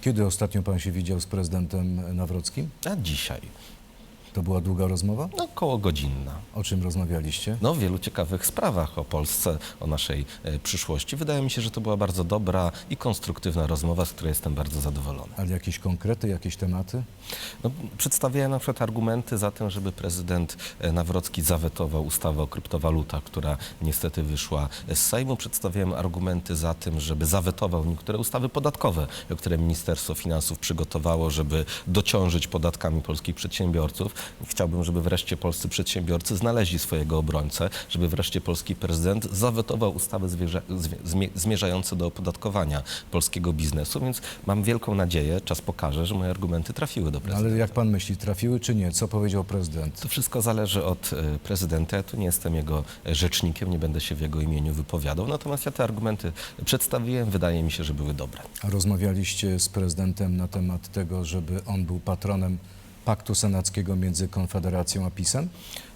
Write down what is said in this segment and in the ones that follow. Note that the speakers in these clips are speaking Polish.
Kiedy ostatnio pan się widział z prezydentem Nawrockim? A dzisiaj? To była długa rozmowa? No, koło godzinna. O czym rozmawialiście? No, w wielu ciekawych sprawach o Polsce, o naszej e, przyszłości. Wydaje mi się, że to była bardzo dobra i konstruktywna rozmowa, z której jestem bardzo zadowolony. Ale jakieś konkrety, jakieś tematy? No, przedstawiałem na przykład argumenty za tym, żeby prezydent e, Nawrocki zawetował ustawę o kryptowalutach, która niestety wyszła z Sejmu. Przedstawiałem argumenty za tym, żeby zawetował niektóre ustawy podatkowe, które Ministerstwo Finansów przygotowało, żeby dociążyć podatkami polskich przedsiębiorców. Chciałbym, żeby wreszcie polscy przedsiębiorcy znaleźli swojego obrońcę, żeby wreszcie polski prezydent zawetował ustawy zmierzające do opodatkowania polskiego biznesu, więc mam wielką nadzieję, czas pokaże, że moje argumenty trafiły do prezydenta. Ale jak pan myśli, trafiły czy nie? Co powiedział prezydent? To wszystko zależy od e, prezydenta. Ja tu nie jestem jego e, rzecznikiem, nie będę się w jego imieniu wypowiadał. Natomiast ja te argumenty przedstawiłem, wydaje mi się, że były dobre. A rozmawialiście z prezydentem na temat tego, żeby on był patronem paktu senackiego między Konfederacją a PiSem?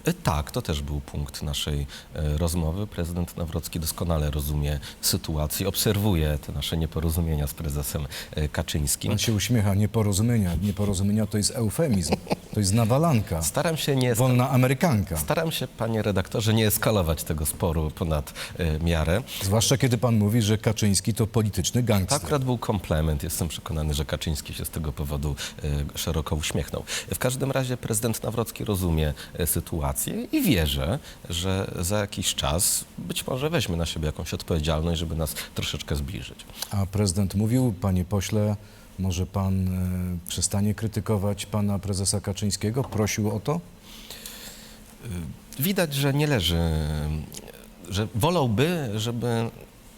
E, Tak, to też był punkt naszej e, rozmowy. Prezydent Nawrocki doskonale rozumie sytuację, obserwuje te nasze nieporozumienia z prezesem e, Kaczyńskim. Pan się uśmiecha, nieporozumienia. Nieporozumienia to jest eufemizm, to jest nawalanka, Staram się nie wolna amerykanka. Staram się, panie redaktorze, nie eskalować tego sporu ponad e, miarę. Zwłaszcza kiedy pan mówi, że Kaczyński to polityczny To gangster. akurat był komplement. Jestem przekonany, że Kaczyński się z tego powodu e, szeroko uśmiechnął. W każdym razie prezydent Nawrocki rozumie e, sytuację i wierzę, że za jakiś czas być może weźmie na siebie jakąś odpowiedzialność, żeby nas troszeczkę zbliżyć. A prezydent mówił, panie pośle, może pan e, przestanie krytykować pana prezesa Kaczyńskiego? Prosił o to? Widać, że nie leży, że wolałby, żeby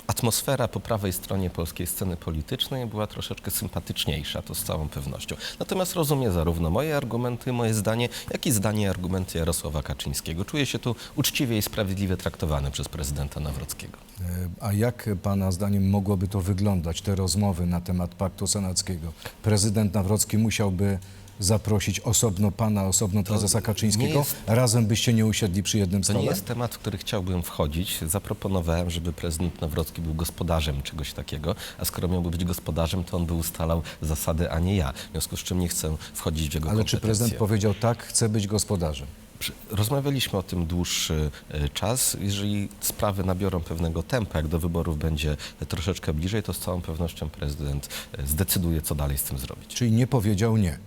atmosfera po prawej stronie polskiej sceny politycznej była troszeczkę sympatyczniejsza, to z całą pewnością. Natomiast rozumie zarówno moje argumenty, moje zdanie, jak i zdanie i argumenty Jarosława Kaczyńskiego. Czuję się tu uczciwie i sprawiedliwie traktowany przez prezydenta Nawrockiego. E, A jak pana zdaniem mogłoby to wyglądać, te rozmowy na temat paktu senackiego? Prezydent Nawrocki musiałby zaprosić osobno pana, osobno prezesa Kaczyńskiego? jest- Razem byście nie usiedli przy jednym To stole? nie jest temat, w który chciałbym wchodzić. Zaproponowałem, żeby prezydent Nawrocki był gospodarzem czegoś takiego, a skoro miałby być gospodarzem, to on by ustalał zasady, a nie ja. W związku z czym nie chcę wchodzić w jego Ale czy kompetencje. prezydent powiedział tak, chce być gospodarzem? Przy- Rozmawialiśmy o tym dłuższy e, czas. Jeżeli sprawy nabiorą pewnego tempa, jak do wyborów będzie troszeczkę bliżej, to z całą pewnością prezydent e, zdecyduje, co dalej z tym zrobić. Czyli nie powiedział nie.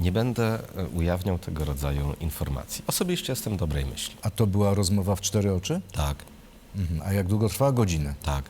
Nie będę e, ujawniał tego rodzaju informacji. Osobiście jestem dobrej myśli. A to była rozmowa w cztery oczy? Tak, Mhm. A jak długo trwała? Godzinę. tak.